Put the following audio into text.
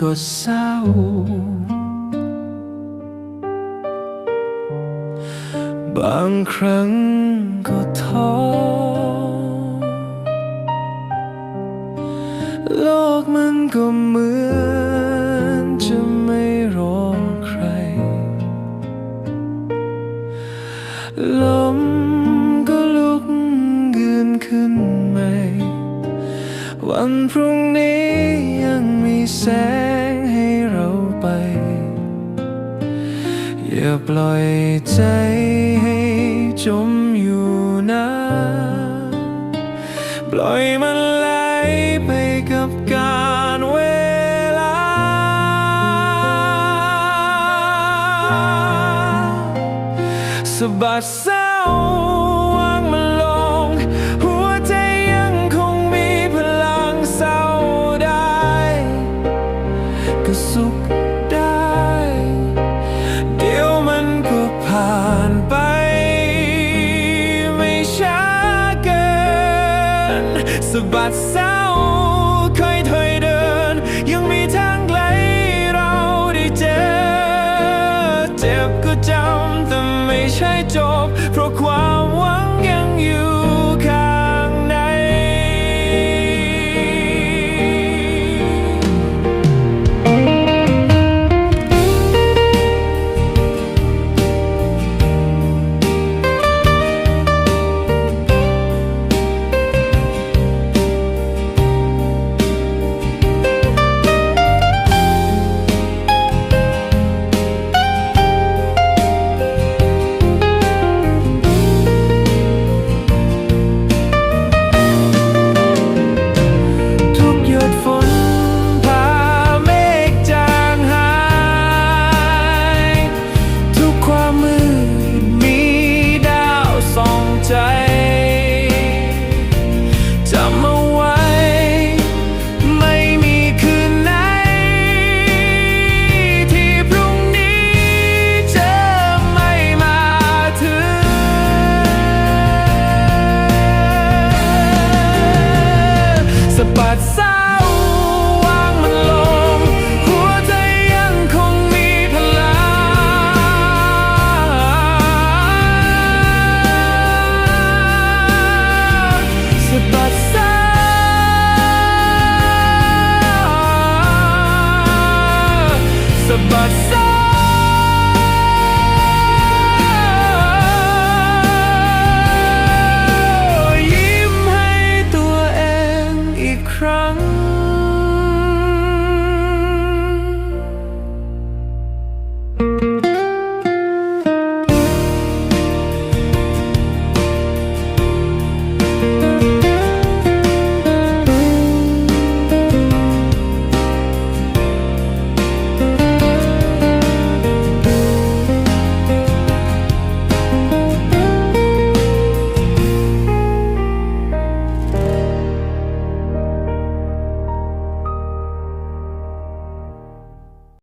ดเศร้า บางครั้งก็ท้อ โลกมันก็เหมือนจะไม่รอใคร ลมก็ลุกยืนขึ้นใหม่ วันพรุ่งนี้ยังมีแสงให้เราไป อย่าปล่อยใจให้จมอยู่นะ ปล่อยมันไหลไปกับการเวลา สบัดเศร้า สะบัดเศร้าค่อยถอยเดิน ยังมีทางไกลเราได้เจอ เจ็บก็จำแต่ไม่ใช่จบ เพราะความ